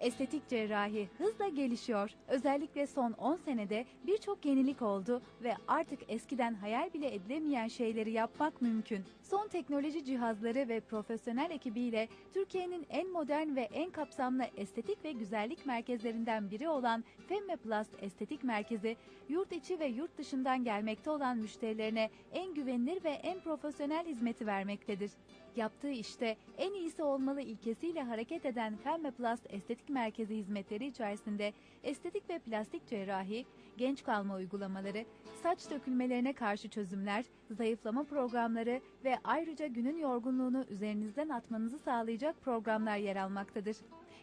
Estetik cerrahi hızla gelişiyor. Özellikle son 10 senede birçok yenilik oldu ve artık eskiden hayal bile edilemeyen şeyleri yapmak mümkün. Son teknoloji cihazları ve profesyonel ekibiyle Türkiye'nin en modern ve en kapsamlı estetik ve güzellik merkezlerinden biri olan Femmeplast Estetik Merkezi, yurt içi ve yurt dışından gelmekte olan müşterilerine en güvenilir ve en profesyonel hizmeti vermektedir. Yaptığı işte en iyisi olmalı ilkesiyle hareket eden Femmeplast Estetik Merkezi hizmetleri içerisinde estetik ve plastik cerrahi, genç kalma uygulamaları, saç dökülmelerine karşı çözümler, zayıflama programları ve ayrıca günün yorgunluğunu üzerinizden atmanızı sağlayacak programlar yer almaktadır.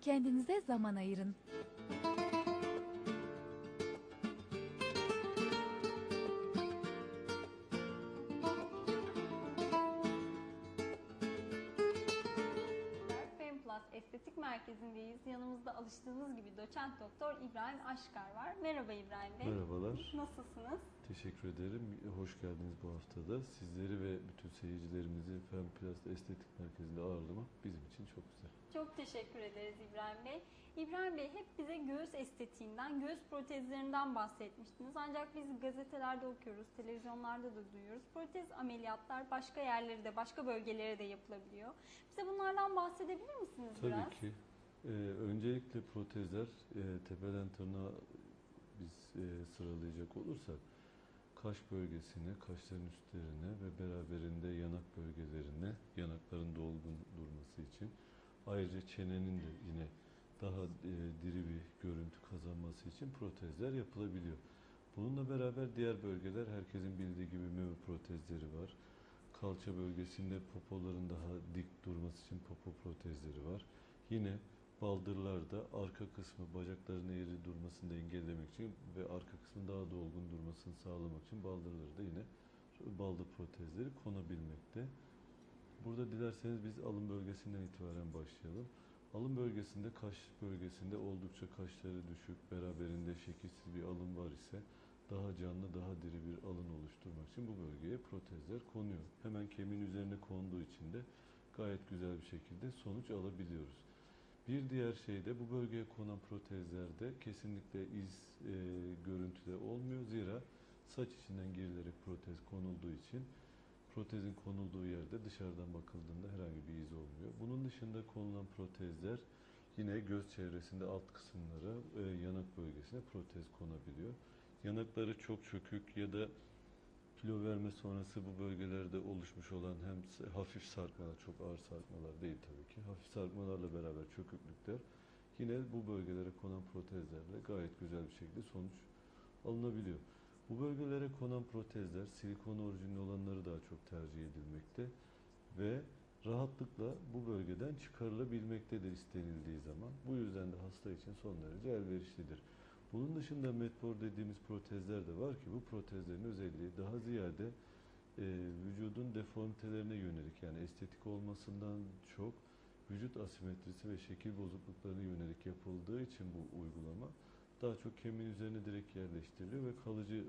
Kendinize zaman ayırın. Merkezi'ndeyiz. Yanımızda alıştığınız gibi doçent doktor İbrahim Aşkar var. Merhaba İbrahim Bey. Merhabalar. Nasılsınız? Teşekkür ederim. Hoş geldiniz bu haftada. Sizleri ve bütün seyircilerimizi Femplast Estetik Merkezi'nde ağırlamak bizim için çok güzel. Çok teşekkür ederiz İbrahim Bey. İbrahim Bey hep bize göğüs estetiğinden, göğüs protezlerinden bahsetmiştiniz. Ancak biz gazetelerde okuyoruz, televizyonlarda da duyuyoruz. Protez ameliyatlar başka yerlerde, başka bölgelere de yapılabiliyor. Bize bunlardan bahsedebilir misiniz Tabii biraz? ki. Ee, öncelikle protezler e, tepeden tırnağa biz e, sıralayacak olursak kaş bölgesine, kaşların üstlerine ve beraberinde yanak bölgelerine, yanakların dolgun durması için ayrıca çenenin de yine daha e, diri bir görüntü kazanması için protezler yapılabiliyor. Bununla beraber diğer bölgeler herkesin bildiği gibi meme protezleri var. Kalça bölgesinde popoların daha dik durması için popo protezleri var. Yine baldırlarda arka kısmı bacakların eğri durmasını da engellemek için ve arka kısmın daha dolgun durmasını sağlamak için baldırları da yine baldır protezleri konabilmekte. Burada dilerseniz biz alın bölgesinden itibaren başlayalım. Alın bölgesinde kaş bölgesinde oldukça kaşları düşük, beraberinde şekilsiz bir alın var ise daha canlı, daha diri bir alın oluşturmak için bu bölgeye protezler konuyor. Hemen kemiğin üzerine konduğu için de gayet güzel bir şekilde sonuç alabiliyoruz. Bir diğer şey de bu bölgeye konan protezlerde kesinlikle iz e, görüntüde olmuyor. Zira saç içinden girilerek protez konulduğu için protezin konulduğu yerde dışarıdan bakıldığında herhangi bir iz olmuyor. Bunun dışında konulan protezler yine göz çevresinde alt kısımlara, e, yanak bölgesine protez konabiliyor. Yanakları çok çökük ya da kilo verme sonrası bu bölgelerde oluşmuş olan hem hafif sarkmalar, çok ağır sarkmalar değil tabii ki, hafif sarkmalarla beraber çöküklükler yine bu bölgelere konan protezlerle gayet güzel bir şekilde sonuç alınabiliyor. Bu bölgelere konan protezler silikon orijinli olanları daha çok tercih edilmekte ve rahatlıkla bu bölgeden çıkarılabilmektedir istenildiği zaman. Bu yüzden de hasta için son derece elverişlidir. Bunun dışında Medbor dediğimiz protezler de var ki bu protezlerin özelliği daha ziyade e, vücudun deformitelerine yönelik yani estetik olmasından çok vücut asimetrisi ve şekil bozukluklarına yönelik yapıldığı için bu uygulama daha çok kemiğin üzerine direkt yerleştiriliyor ve kalıcı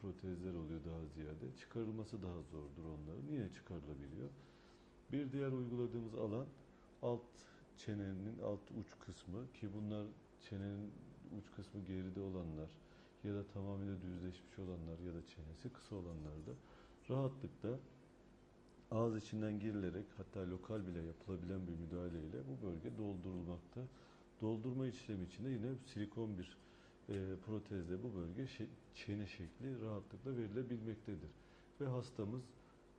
protezler oluyor daha ziyade. Çıkarılması daha zordur onların. Yine çıkarılabiliyor. Bir diğer uyguladığımız alan alt çenenin alt uç kısmı ki bunlar çenenin uç kısmı geride olanlar ya da tamamıyla düzleşmiş olanlar ya da çenesi kısa olanlar da rahatlıkla ağız içinden girilerek hatta lokal bile yapılabilen bir müdahaleyle bu bölge doldurulmakta. Doldurma işlemi içinde yine silikon bir e, protezle bu bölge şe- çene şekli rahatlıkla verilebilmektedir. Ve hastamız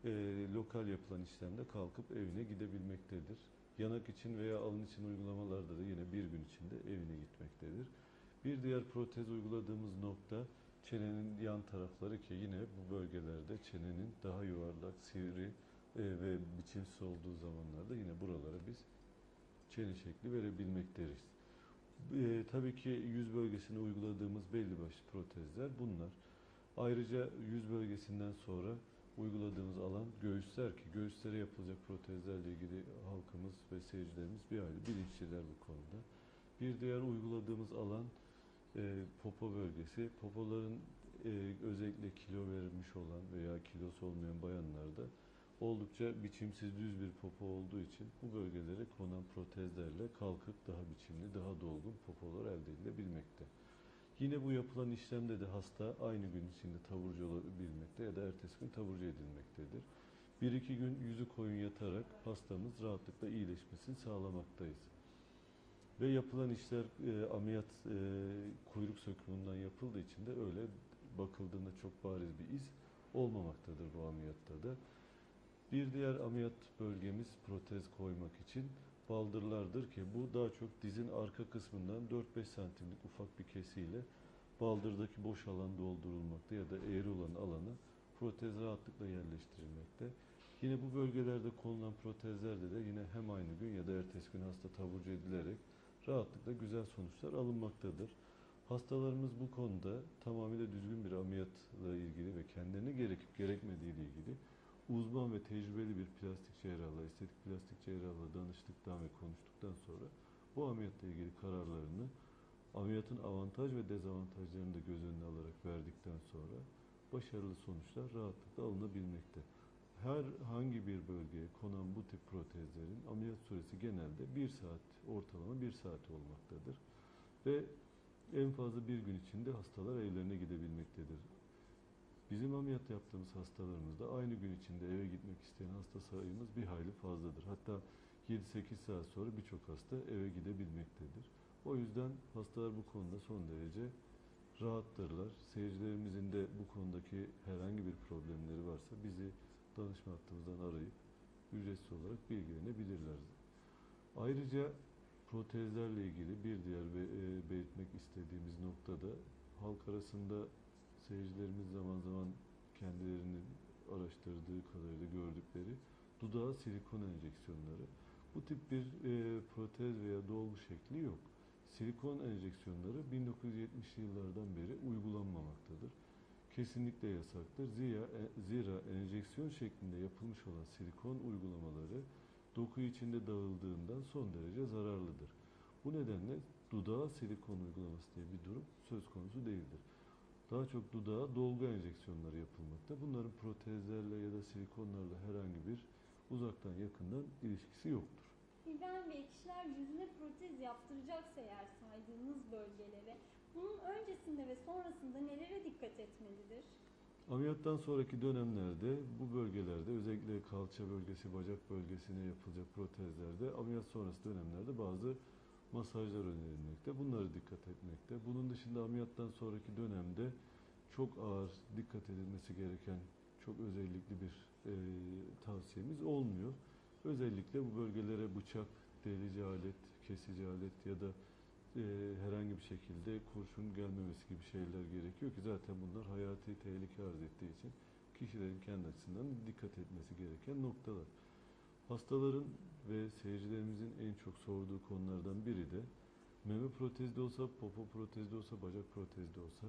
e, lokal yapılan işlemde kalkıp evine gidebilmektedir. Yanak için veya alın için uygulamalarda da yine bir gün içinde evine gitmektedir. Bir diğer protez uyguladığımız nokta çenenin yan tarafları ki yine bu bölgelerde çenenin daha yuvarlak, sivri e, ve biçimsiz olduğu zamanlarda yine buralara biz çene şekli verebilmekteriz. E, tabii ki yüz bölgesine uyguladığımız belli başlı protezler bunlar. Ayrıca yüz bölgesinden sonra uyguladığımız alan göğüsler ki göğüslere yapılacak protezlerle ilgili halkımız ve seyircilerimiz bir ayrı bilinçliler bu konuda. Bir diğer uyguladığımız alan e, popo bölgesi. Popoların e, özellikle kilo vermiş olan veya kilosu olmayan bayanlarda oldukça biçimsiz düz bir popo olduğu için bu bölgelere konan protezlerle kalkık daha biçimli, daha dolgun popolar elde edilebilmekte. Yine bu yapılan işlemde de hasta aynı gün içinde taburcu olabilmekte ya da ertesi gün taburcu edilmektedir. Bir iki gün yüzü koyun yatarak hastamız rahatlıkla iyileşmesini sağlamaktayız. Ve yapılan işler e, ameliyat e, kuyruk sökümünden yapıldığı için de öyle bakıldığında çok bariz bir iz olmamaktadır bu ameliyatta da. Bir diğer ameliyat bölgemiz protez koymak için baldırlardır ki bu daha çok dizin arka kısmından 4-5 santimlik ufak bir kesiyle baldırdaki boş alan doldurulmakta ya da eğri olan alanı protez rahatlıkla yerleştirilmekte. Yine bu bölgelerde konulan protezlerde de yine hem aynı gün ya da ertesi gün hasta taburcu edilerek rahatlıkla güzel sonuçlar alınmaktadır. Hastalarımız bu konuda tamamıyla düzgün bir ameliyatla ilgili ve kendilerine gerekip gerekmediği ile ilgili uzman ve tecrübeli bir plastik cerrahla, estetik plastik cerrahla danıştıktan ve konuştuktan sonra bu ameliyatla ilgili kararlarını ameliyatın avantaj ve dezavantajlarını da göz önüne alarak verdikten sonra başarılı sonuçlar rahatlıkla alınabilmekte. Herhangi bir bölgeye konan bu tip protezlerin ameliyat süresi genelde 1 saat, ortalama 1 saat olmaktadır. Ve en fazla bir gün içinde hastalar evlerine gidebilmektedir. Bizim ameliyat yaptığımız hastalarımızda aynı gün içinde eve gitmek isteyen hasta sayımız bir hayli fazladır. Hatta 7-8 saat sonra birçok hasta eve gidebilmektedir. O yüzden hastalar bu konuda son derece rahattırlar. Seyircilerimizin de bu konudaki herhangi bir problemleri varsa bizi danışma hattımızdan arayıp ücretsiz olarak bilgilenebilirler. Ayrıca protezlerle ilgili bir diğer e, belirtmek istediğimiz noktada halk arasında seyircilerimiz zaman zaman kendilerinin araştırdığı kadarıyla gördükleri dudağa silikon enjeksiyonları. Bu tip bir e, protez veya dolgu şekli yok. Silikon enjeksiyonları 1970'li yıllardan beri uygulanmamaktadır. Kesinlikle yasaktır. Zira, e, zira enjeksiyon şeklinde yapılmış olan silikon uygulamaları doku içinde dağıldığından son derece zararlıdır. Bu nedenle dudağa silikon uygulaması diye bir durum söz konusu değildir. Daha çok dudağa dolgu enjeksiyonları yapılmakta. Bunların protezlerle ya da silikonlarla herhangi bir uzaktan yakından ilişkisi yoktur. İbrahim Bey, kişiler yüzüne protez yaptıracaksa eğer saydığınız bölgelere, bunun öncesinde ve sonrasında nelere dikkat etmelidir? Ameliyattan sonraki dönemlerde bu bölgelerde özellikle kalça bölgesi, bacak bölgesine yapılacak protezlerde ameliyat sonrası dönemlerde bazı masajlar önerilmekte. Bunları dikkat etmekte. Bunun dışında ameliyattan sonraki dönemde çok ağır dikkat edilmesi gereken çok özellikli bir e, tavsiyemiz olmuyor. Özellikle bu bölgelere bıçak, delici alet, kesici alet ya da e, herhangi bir şekilde kurşun gelmemesi gibi şeyler gerekiyor ki zaten bunlar hayati tehlike arz ettiği için kişilerin kendi açısından dikkat etmesi gereken noktalar. Hastaların ve seyircilerimizin en çok sorduğu konulardan biri de meme protezde olsa, popo protezde olsa, bacak protezde olsa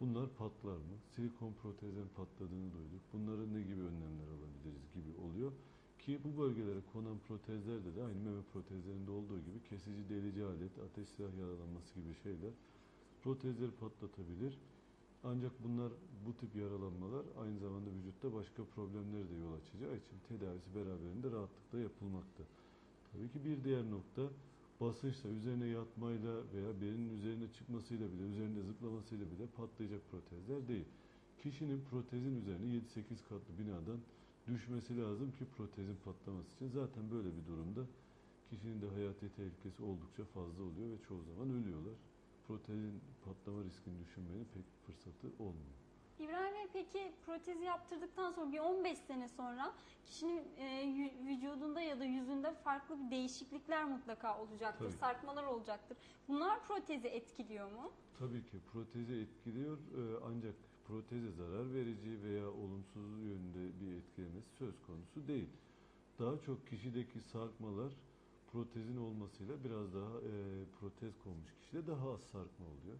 bunlar patlar mı? Silikon protezlerin patladığını duyduk. Bunlara ne gibi önlemler alabiliriz gibi oluyor. Ki bu bölgelere konan protezlerde de aynı meme protezlerinde olduğu gibi kesici delici alet, ateş silah yaralanması gibi şeyler protezleri patlatabilir. Ancak bunlar bu tip yaralanmalar aynı zamanda vücutta başka problemleri de yol açacağı için tedavisi beraberinde rahatlıkla yapılmakta. Tabii ki bir diğer nokta basınçla, üzerine yatmayla veya birinin üzerine çıkmasıyla bile, üzerinde zıplamasıyla bile patlayacak protezler değil. Kişinin protezin üzerine 7-8 katlı binadan düşmesi lazım ki protezin patlaması için. Zaten böyle bir durumda kişinin de hayati tehlikesi oldukça fazla oluyor ve çoğu zaman ölüyorlar. Protezin patlama riskini düşünmenin pek fırsatı olmuyor. İbrahim Bey peki protezi yaptırdıktan sonra bir 15 sene sonra kişinin e, vücudunda ya da yüzünde farklı bir değişiklikler mutlaka olacaktır, Tabii. sarkmalar olacaktır. Bunlar protezi etkiliyor mu? Tabii ki protezi etkiliyor e, ancak proteze zarar verici veya olumsuz yönde bir etkilemesi söz konusu değil. Daha çok kişideki sarkmalar protezin olmasıyla biraz daha e, protez konmuş kişide daha az sarkma oluyor.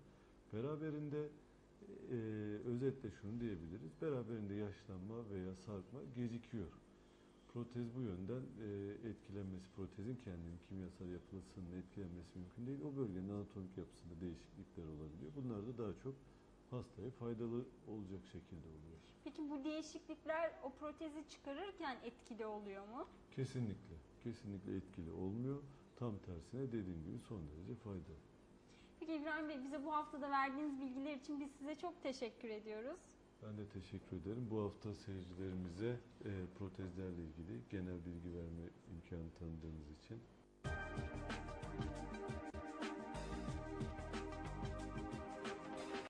Beraberinde e, özetle şunu diyebiliriz. Beraberinde yaşlanma veya sarkma gecikiyor. Protez bu yönden e, etkilenmesi, protezin kendinin kimyasal yapısının etkilenmesi mümkün değil. O bölgenin anatomik yapısında değişiklikler olabiliyor. Bunlar da daha çok hastaya faydalı olacak şekilde oluyor. Peki bu değişiklikler o protezi çıkarırken etkili oluyor mu? Kesinlikle, kesinlikle etkili olmuyor. Tam tersine dediğim gibi son derece faydalı. Peki İbrahim Bey bize bu haftada verdiğiniz bilgiler için biz size çok teşekkür ediyoruz. Ben de teşekkür ederim. Bu hafta seyircilerimize e, protezlerle ilgili genel bilgi verme imkanı tanıdığınız için.